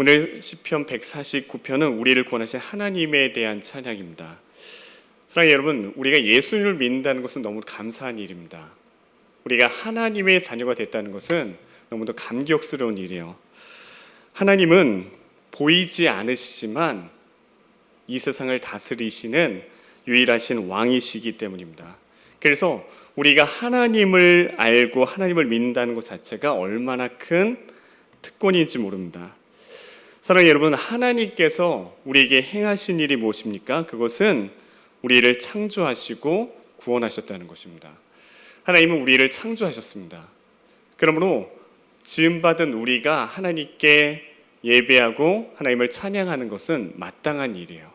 오늘 시편 149편은 우리를 구원하신 하나님에 대한 찬양입니다. 사랑하는 여러분, 우리가 예수님을 믿는다는 것은 너무 감사한 일입니다. 우리가 하나님의 자녀가 됐다는 것은 너무도 감격스러운 일이에요. 하나님은 보이지 않으시지만 이 세상을 다스리시는 유일하신 왕이시기 때문입니다. 그래서 우리가 하나님을 알고 하나님을 믿는다는 것 자체가 얼마나 큰 특권인지 모릅니다. 사랑하는 여러분, 하나님께서 우리에게 행하신 일이 무엇입니까? 그것은 우리를 창조하시고 구원하셨다는 것입니다. 하나님은 우리를 창조하셨습니다. 그러므로 지음받은 우리가 하나님께 예배하고 하나님을 찬양하는 것은 마땅한 일이에요.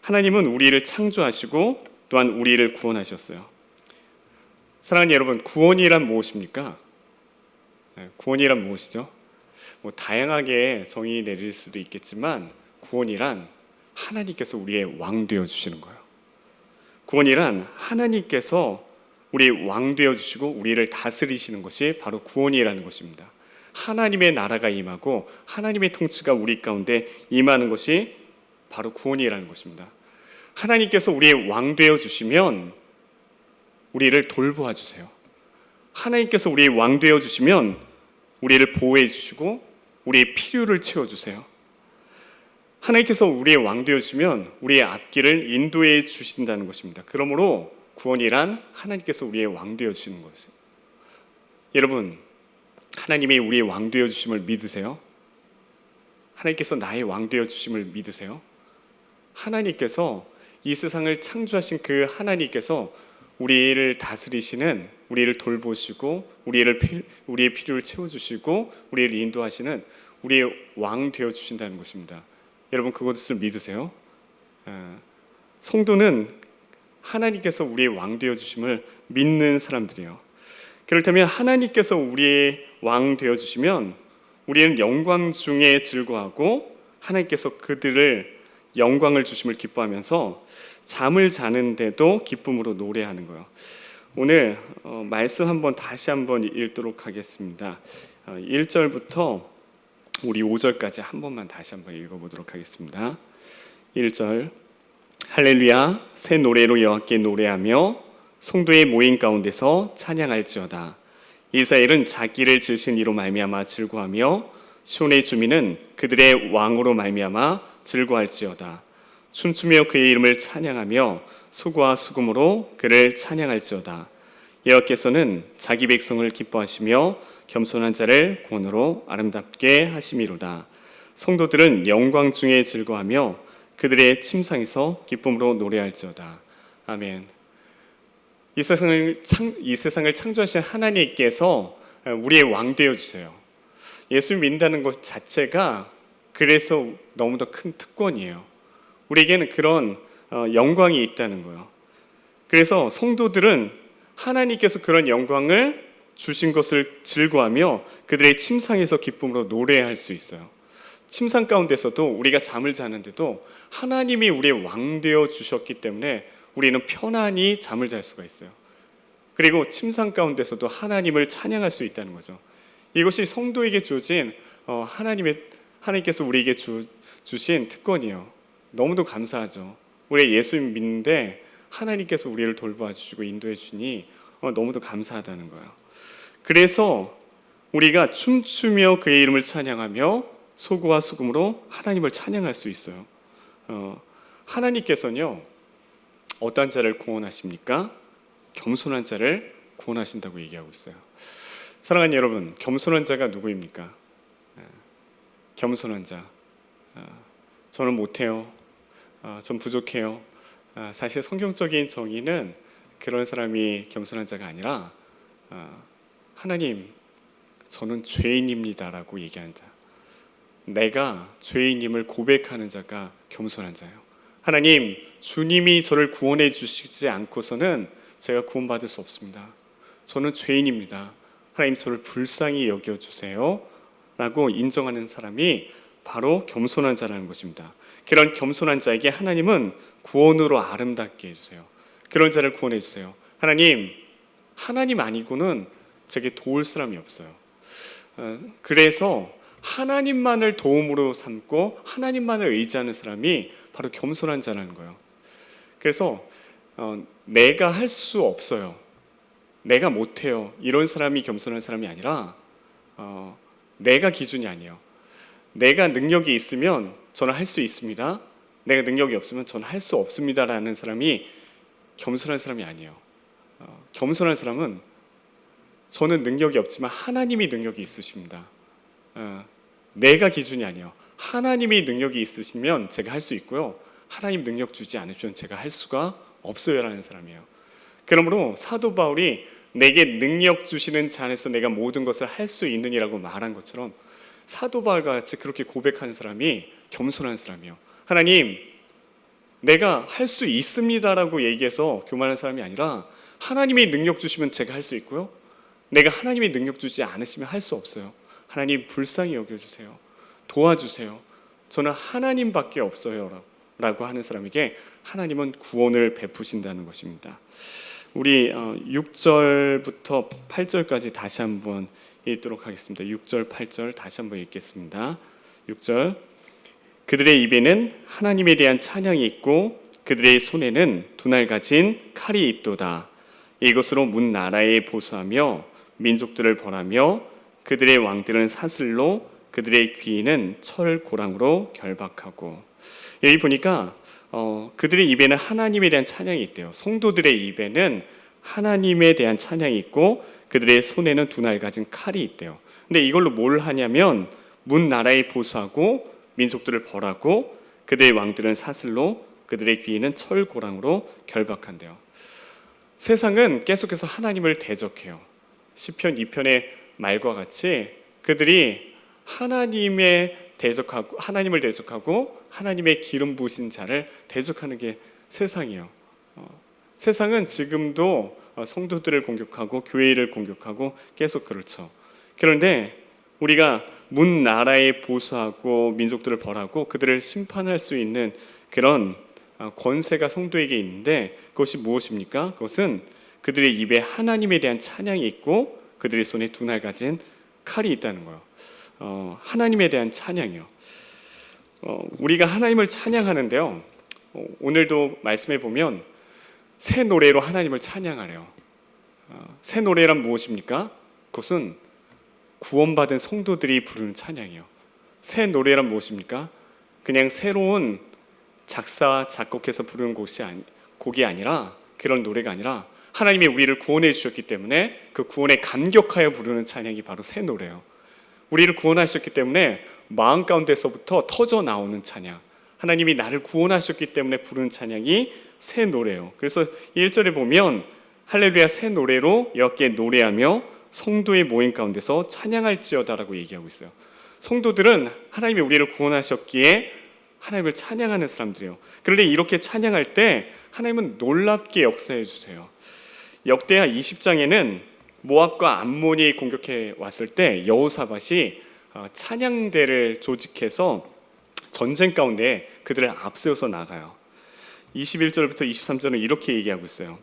하나님은 우리를 창조하시고 또한 우리를 구원하셨어요. 사랑하는 여러분, 구원이란 무엇입니까? 네, 구원이란 무엇이죠? 뭐 다양하게 정의 내릴 수도 있겠지만 구원이란 하나님께서 우리의 왕 되어 주시는 거예요. 구원이란 하나님께서 우리 왕 되어 주시고 우리를 다스리시는 것이 바로 구원이라는 것입니다. 하나님의 나라가 임하고 하나님의 통치가 우리 가운데 임하는 것이 바로 구원이라는 것입니다. 하나님께서 우리의 왕 되어 주시면 우리를 돌보아 주세요. 하나님께서 우리의 왕 되어 주시면 우리를 보호해 주시고 우리의 필요를 채워 주세요. 하나님께서 우리의 왕 되어 주시면 우리의 앞길을 인도해 주신다는 것입니다. 그러므로 구원이란 하나님께서 우리의 왕 되어 주시는 것이에요. 여러분, 하나님이 우리의 왕 되어 주심을 믿으세요? 하나님께서 나의 왕 되어 주심을 믿으세요? 하나님께서 이 세상을 창조하신 그 하나님께서 우리를 다스리시는 우리를 돌보시고 우리를 피- 우리의 필요를 채워 주시고 우리를 인도하시는 우리의 왕 되어 주신다는 것입니다. 여러분 그것을 믿으세요? 아, 성도는 하나님께서 우리의 왕 되어 주심을 믿는 사람들이에요. 그렇다면 하나님께서 우리의 왕 되어 주시면 우리는 영광 중에 즐거워하고 하나님께서 그들을 영광을 주심을 기뻐하면서 잠을 자는데도 기쁨으로 노래하는 거예요. 오늘 어, 말씀 한번 다시 한번 읽도록 하겠습니다. 어, 1절부터 우리 5절까지 한 번만 다시 한번 읽어보도록 하겠습니다. 1절 할렐루야 새 노래로 여호와께 노래하며 성도의 모임 가운데서 찬양할지어다. 이스라엘은 자기를 지으신 이로 말미암아 즐거하며 시온의 주민은 그들의 왕으로 말미암아 즐거할지어다. 춤추며 그의 이름을 찬양하며 수고와 수금으로 그를 찬양할지어다. 여호와께서는 자기 백성을 기뻐하시며 겸손한 자를 권으로 아름답게 하심이로다. 성도들은 영광 중에 즐거하며 그들의 침상에서 기쁨으로 노래할지어다. 아멘. 이 세상을 창, 이 세상을 창조하신 하나님께서 우리의 왕 되어 주세요. 예수 믿는다는 것 자체가 그래서 너무도 큰 특권이에요. 우리에게는 그런 어, 영광이 있다는 거예요. 그래서 성도들은 하나님께서 그런 영광을 주신 것을 즐거하며 그들의 침상에서 기쁨으로 노래할 수 있어요. 침상 가운데서도 우리가 잠을 자는데도 하나님이 우리의 왕 되어 주셨기 때문에 우리는 편안히 잠을 잘 수가 있어요. 그리고 침상 가운데서도 하나님을 찬양할 수 있다는 거죠. 이것이 성도에게 주어진 어, 하나님의 하나님께서 우리에게 주, 주신 특권이에요. 너무도 감사하죠. 우리 예수 믿는데 하나님께서 우리를 돌봐 주시고 인도해 주니 어, 너무도 감사하다는 거예요. 그래서 우리가 춤추며 그의 이름을 찬양하며 소고와 수금으로 하나님을 찬양할 수 있어요. 어, 하나님께서는요 어떤 자를 구원하십니까? 겸손한 자를 구원하신다고 얘기하고 있어요. 사랑하는 여러분, 겸손한 자가 누구입니까? 예, 겸손한 자. 아, 저는 못해요. 아, 전 부족해요. 아, 사실 성경적인 정의는 그런 사람이 겸손한 자가 아니라 아, 하나님, 저는 죄인입니다라고 얘기하는 자. 내가 죄인임을 고백하는 자가 겸손한 자예요. 하나님, 주님이 저를 구원해 주시지 않고서는 제가 구원받을 수 없습니다. 저는 죄인입니다. 하나님 저를 불쌍히 여겨 주세요. 라고 인정하는 사람이 바로 겸손한 자라는 것입니다. 그런 겸손한 자에게 하나님은 구원으로 아름답게 해주세요. 그런 자를 구원해 주세요. 하나님, 하나님 아니고는 제게 도울 사람이 없어요. 어, 그래서 하나님만을 도움으로 삼고 하나님만을 의지하는 사람이 바로 겸손한 자라는 거예요. 그래서 어, 내가 할 수 없어요. 내가 못해요. 이런 사람이 겸손한 사람이 아니라 어, 내가 기준이 아니에요. 내가 능력이 있으면 저는 할 수 있습니다. 내가 능력이 없으면 저는 할 수 없습니다라는 사람이 겸손한 사람이 아니에요. 어, 겸손한 사람은 저는 능력이 없지만 하나님이 능력이 있으십니다. 어, 내가 기준이 아니에요. 하나님이 능력이 있으시면 제가 할 수 있고요. 하나님 능력 주지 않으시면 제가 할 수가 없어요라는 사람이에요. 그러므로 사도 바울이 내게 능력 주시는 자 안에서 내가 모든 것을 할 수 있느니라고 말한 것처럼 사도 바울과 같이 그렇게 고백하는 사람이 겸손한 사람이에요. 하나님, 내가 할 수 있습니다라고 얘기해서 교만한 사람이 아니라 하나님이 능력 주시면 제가 할 수 있고요. 내가 하나님이 능력 주지 않으시면 할 수 없어요. 하나님 불쌍히 여겨주세요. 도와주세요. 저는 하나님밖에 없어요. 라고 하는 사람에게 하나님은 구원을 베푸신다는 것입니다. 우리 6절부터 8절까지 다시 한번 읽도록 하겠습니다. 6절, 8절 다시 한번 읽겠습니다. 6절 그들의 입에는 하나님에 대한 찬양이 있고 그들의 손에는 두날 가진 칼이 있도다. 이것으로 문 나라에 보수하며 민족들을 벌하며 그들의 왕들은 사슬로 그들의 귀인은 철 고랑으로 결박하고 여기 보니까 어, 그들의 입에는 하나님에 대한 찬양이 있대요. 성도들의 입에는 하나님에 대한 찬양이 있고 그들의 손에는 두 날 가진 칼이 있대요. 근데 이걸로 뭘 하냐면 문 나라에 보수하고 민족들을 벌하고 그들의 왕들은 사슬로 그들의 귀인은 철 고랑으로 결박한대요. 세상은 계속해서 하나님을 대적해요. 시편 2편의 말과 같이 그들이 하나님의 대적하고 하나님을 대적하고 하나님의 기름 부으신 자를 대적하는 게 세상이에요. 어, 세상은 지금도 어, 성도들을 공격하고 교회를 공격하고 계속 그렇죠. 그런데 우리가 문 나라에 보수하고 민족들을 벌하고 그들을 심판할 수 있는 그런 어, 권세가 성도에게 있는데 그것이 무엇입니까? 그것은 그들의 입에 하나님에 대한 찬양이 있고 그들의 손에 두 날 가진 칼이 있다는 거예요. 어, 하나님에 대한 찬양이요. 어, 우리가 하나님을 찬양하는데요. 어, 오늘도 말씀해 보면 새 노래로 하나님을 찬양하래요. 어, 새 노래란 무엇입니까? 그것은 구원받은 성도들이 부르는 찬양이요. 새 노래란 무엇입니까? 그냥 새로운 작사 작곡해서 부르는 곡이 아니, 곡이 아니라 그런 노래가 아니라 하나님이 우리를 구원해 주셨기 때문에 그 구원에 감격하여 부르는 찬양이 바로 새 노래요. 우리를 구원하셨기 때문에 마음 가운데서부터 터져 나오는 찬양. 하나님이 나를 구원하셨기 때문에 부르는 찬양이 새 노래요. 그래서 1절에 보면 할렐루야 새 노래로 여호와께 노래하며 성도의 모임 가운데서 찬양할지어다라고 얘기하고 있어요. 성도들은 하나님이 우리를 구원하셨기에 하나님을 찬양하는 사람들이에요. 그런데 이렇게 찬양할 때 하나님은 놀랍게 역사해 주세요. 역대하 20장에는 모압과 암몬이 공격해 왔을 때 여호사밧이 어, 찬양대를 조직해서 전쟁 가운데 그들을 앞세워서 나가요. 21절부터 23절은 이렇게 얘기하고 있어요.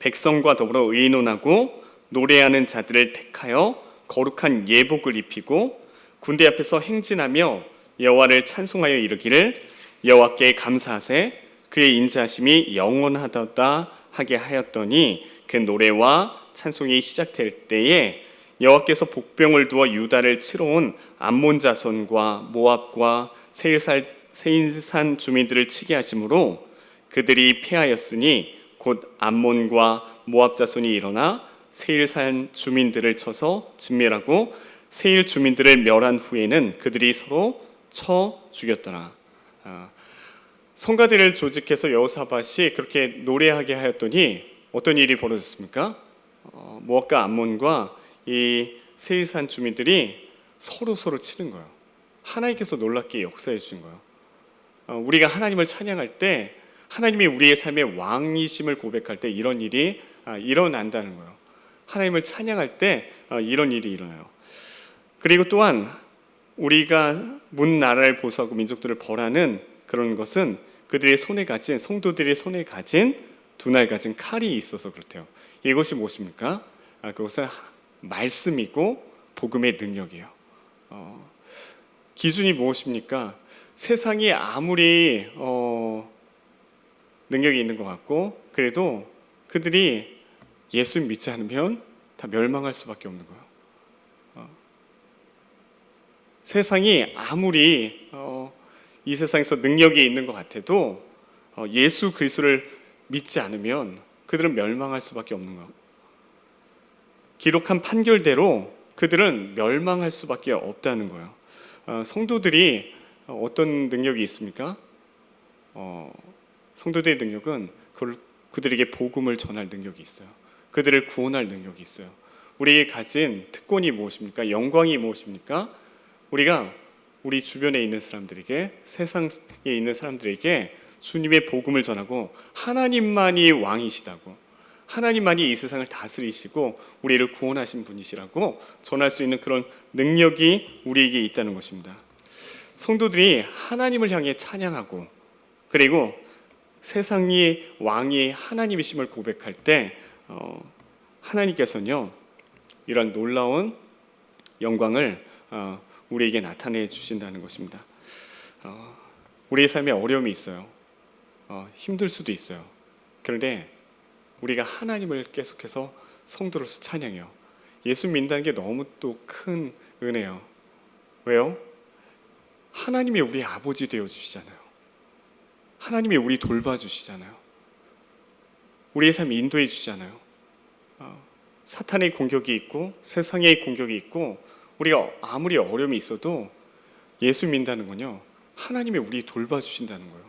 백성과 더불어 의논하고 노래하는 자들을 택하여 거룩한 예복을 입히고 군대 앞에서 행진하며 여호와를 찬송하여 이르기를 여호와께 감사하세 그의 인자하심이 영원하다 하게 하였더니 그 노래와 찬송이 시작될 때에 여호와께서 복병을 두어 유다를 치러 온 암몬 자손과 모압과 세일살 세인산 주민들을 치게 하심으로 그들이 패하였으니 곧 암몬과 모압 자손이 일어나 세일산 주민들을 쳐서 진멸하고 세일 주민들을 멸한 후에는 그들이 서로 쳐 죽였더라. 아, 성가대를 조직해서 여호사밧이 그렇게 노래하게 하였더니 어떤 일이 벌어졌습니까? 어, 모압과 암몬과 이 세일산 주민들이 서로 서로 치는 거예요. 하나님께서 놀랍게 역사해 주신 거예요. 어, 우리가 하나님을 찬양할 때 하나님이 우리의 삶의 왕이심을 고백할 때 이런 일이 아, 일어난다는 거예요. 하나님을 찬양할 때 어, 이런 일이 일어나요. 그리고 또한 우리가 문 나라를 보수하고 민족들을 벌하는 그런 것은 그들의 손에 가진 성도들의 손에 가진 두 날 가진 칼이 있어서 그렇대요. 이것이 무엇입니까? 아, 그것은 말씀이고 복음의 능력이에요. 어, 기준이 무엇입니까? 세상이 아무리 어, 능력이 있는 것 같고 그래도 그들이 예수 믿지 않으면 다 멸망할 수밖에 없는 거예요. 어. 세상이 아무리 어, 이 세상에서 능력이 있는 것 같아도 어, 예수 그리스도를 믿지 않으면 그들은 멸망할 수밖에 없는 거예요. 기록한 판결대로 그들은 멸망할 수밖에 없다는 거예요. 어, 성도들이 어떤 능력이 있습니까? 어, 성도들의 능력은 그들에게 복음을 전할 능력이 있어요. 그들을 구원할 능력이 있어요. 우리에게 가진 특권이 무엇입니까? 영광이 무엇입니까? 우리가 우리 주변에 있는 사람들에게 세상에 있는 사람들에게 주님의 복음을 전하고 하나님만이 왕이시다고 하나님만이 이 세상을 다스리시고 우리를 구원하신 분이시라고 전할 수 있는 그런 능력이 우리에게 있다는 것입니다. 성도들이 하나님을 향해 찬양하고 그리고 세상이 왕이 하나님이심을 고백할 때 어, 하나님께서는요 이런 놀라운 영광을 어, 우리에게 나타내 주신다는 것입니다. 어, 우리의 삶에 어려움이 있어요. 어, 힘들 수도 있어요. 그런데 우리가 하나님을 계속해서 성도로서 찬양해요. 예수 믿는다는 게 너무 또 큰 은혜요. 왜요? 하나님이 우리 아버지 되어 주시잖아요. 하나님이 우리 돌봐 주시잖아요. 우리의 삶 인도해 주잖아요. 어, 사탄의 공격이 있고 세상의 공격이 있고 우리가 아무리 어려움이 있어도 예수 믿는다는 건요. 하나님이 우리 돌봐 주신다는 거예요.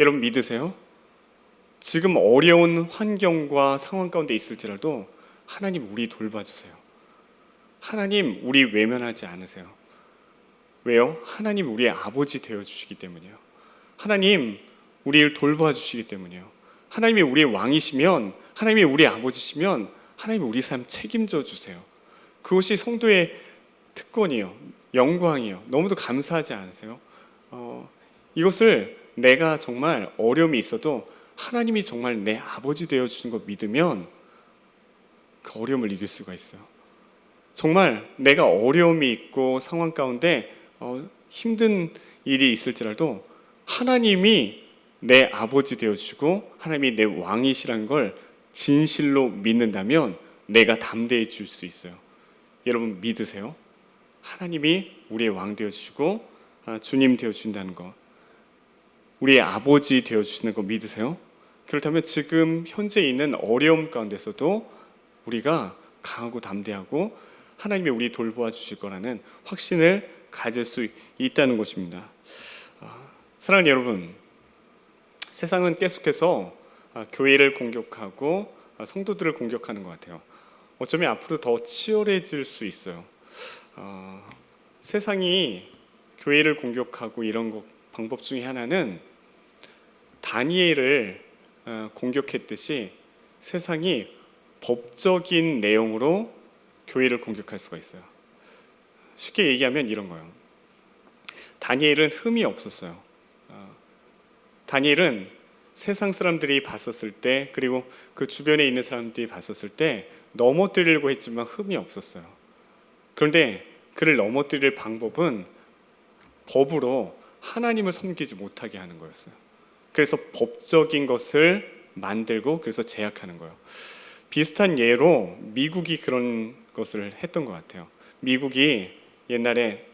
여러분 믿으세요? 지금 어려운 환경과 상황 가운데 있을지라도 하나님 우리 돌봐 주세요. 하나님 우리 외면하지 않으세요. 왜요? 하나님 우리의 아버지 되어 주시기 때문이에요. 하나님 우리를 돌봐 주시기 때문이에요. 하나님이 우리의 왕이시면 하나님이 우리의 아버지시면 하나님이 우리 삶 책임져 주세요. 그것이 성도의 특권이요, 영광이요. 너무도 감사하지 않으세요? 어, 이것을 내가 정말 어려움이 있어도 하나님이 정말 내 아버지 되어 주신 거 믿으면 그 어려움을 이길 수가 있어요. 정말 내가 어려움이 있고 상황 가운데 어, 힘든 일이 있을지라도 하나님이 내 아버지 되어 주시고 하나님이 내 왕이시라는 걸 진실로 믿는다면 내가 담대해 줄 수 있어요. 여러분 믿으세요? 하나님이 우리의 왕 되어 주시고 아, 주님 되어 주신다는 것. 우리의 아버지 되어 주시는 거 믿으세요? 그렇다면 지금 현재 있는 어려움 가운데서도 우리가 강하고 담대하고 하나님이 우리 돌보아 주실 거라는 확신을 가질 수 있다는 것입니다. 아, 사랑하는 여러분, 세상은 계속해서 아, 교회를 공격하고 아, 성도들을 공격하는 것 같아요. 어쩌면 앞으로 더 치열해질 수 있어요. 어, 세상이 교회를 공격하고 이런 것 방법 중에 하나는 다니엘을 어, 공격했듯이 세상이 법적인 내용으로 교회를 공격할 수가 있어요. 쉽게 얘기하면 이런 거예요. 다니엘은 흠이 없었어요. 어, 다니엘은 세상 사람들이 봤었을 때 그리고 그 주변에 있는 사람들이 봤었을 때 넘어뜨리려고 했지만 흠이 없었어요. 그런데 그를 넘어뜨릴 방법은 법으로 하나님을 섬기지 못하게 하는 거였어요. 그래서 법적인 것을 만들고 그래서 제약하는 거예요. 비슷한 예로 미국이 그런 것을 했던 것 같아요. 미국이 옛날에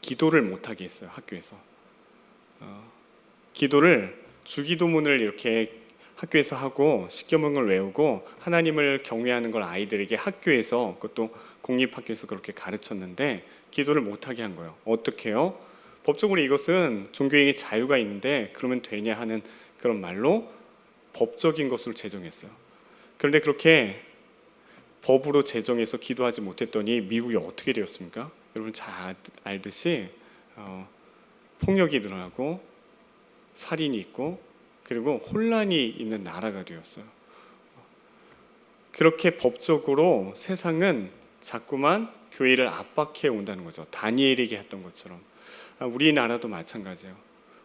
기도를 못하게 했어요 학교에서. 어, 기도를 주기도문을 이렇게 학교에서 하고 십계명을 외우고 하나님을 경외하는 걸 아이들에게 학교에서 그것도 공립학교에서 그렇게 가르쳤는데 기도를 못하게 한 거예요. 어떻게요? 법적으로 이것은 종교에게 자유가 있는데 그러면 되냐 하는 그런 말로 법적인 것으로 제정했어요. 그런데 그렇게 법으로 제정해서 기도하지 못했더니 미국이 어떻게 되었습니까? 여러분 잘 알듯이 어, 폭력이 늘어나고 살인이 있고 그리고 혼란이 있는 나라가 되었어요. 그렇게 법적으로 세상은 자꾸만 교회를 압박해 온다는 거죠. 다니엘에게 했던 것처럼. 아, 우리나라도 마찬가지예요.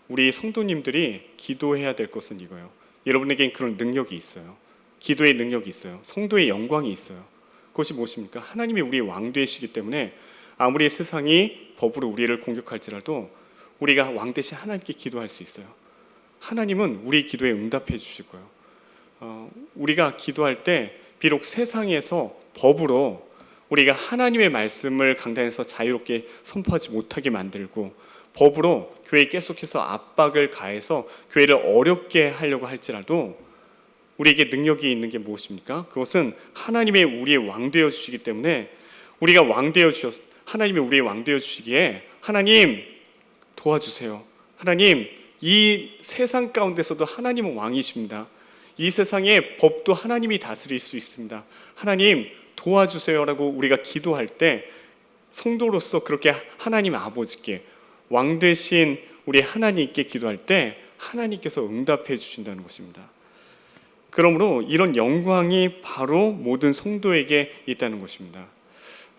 우리 성도님들이 기도해야 될 것은 이거예요. 여러분에겐 그런 능력이 있어요. 기도의 능력이 있어요. 성도의 영광이 있어요. 그것이 무엇입니까? 하나님이 우리의 왕 되시기 때문에 아무리 세상이 법으로 우리를 공격할지라도 우리가 왕 대신 하나님께 기도할 수 있어요. 하나님은 우리 기도에 응답해 주실 거예요. 어, 우리가 기도할 때 비록 세상에서 법으로 우리가 하나님의 말씀을 강단에서 자유롭게 선포하지 못하게 만들고 법으로 교회에 계속해서 압박을 가해서 교회를 어렵게 하려고 할지라도 우리에게 능력이 있는 게 무엇입니까? 그것은 하나님의 우리의 왕 되어 주시기 때문에 우리가 왕 되어 주셨 하나님이 우리의 왕 되어 주시기에 하나님 도와주세요. 하나님 이 세상 가운데서도 하나님은 왕이십니다. 이 세상의 법도 하나님이 다스릴 수 있습니다. 하나님 도와주세요라고 우리가 기도할 때 성도로서 그렇게 하나님 아버지께 왕 대신 우리 하나님께 기도할 때 하나님께서 응답해 주신다는 것입니다. 그러므로 이런 영광이 바로 모든 성도에게 있다는 것입니다.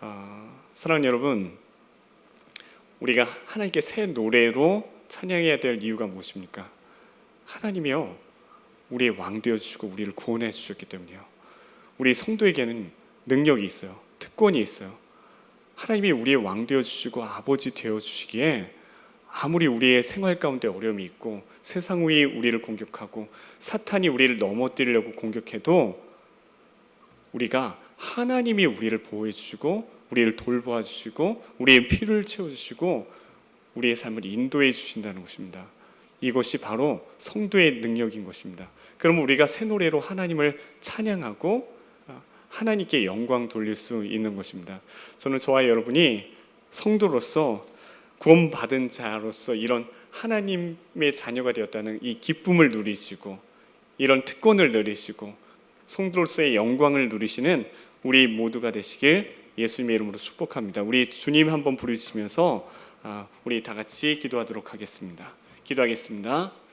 아, 사랑하는 여러분, 우리가 하나님께 새 노래로 찬양해야 될 이유가 무엇입니까? 하나님이요, 우리의 왕 되어 주시고 우리를 구원해 주셨기 때문이요. 우리 성도에게는 능력이 있어요. 특권이 있어요. 하나님이 우리의 왕 되어 주시고 아버지 되어 주시기에 아무리 우리의 생활 가운데 어려움이 있고 세상이 우리를 공격하고 사탄이 우리를 넘어뜨리려고 공격해도 우리가 하나님이 우리를 보호해 주시고 우리를 돌보아 주시고 우리의 피를 채워 주시고 우리의 삶을 인도해 주신다는 것입니다. 이것이 바로 성도의 능력인 것입니다. 그럼 우리가 새 노래로 하나님을 찬양하고 아, 하나님께 영광 돌릴 수 있는 것입니다. 저는 저와 여러분이 성도로서 구원받은 자로서 이런 하나님의 자녀가 되었다는 이 기쁨을 누리시고 이런 특권을 누리시고 성도로서의 영광을 누리시는 우리 모두가 되시길 예수님의 이름으로 축복합니다. 우리 주님 한번 부르시면서 아, 우리 다 같이 기도하도록 하겠습니다. 기도하겠습니다.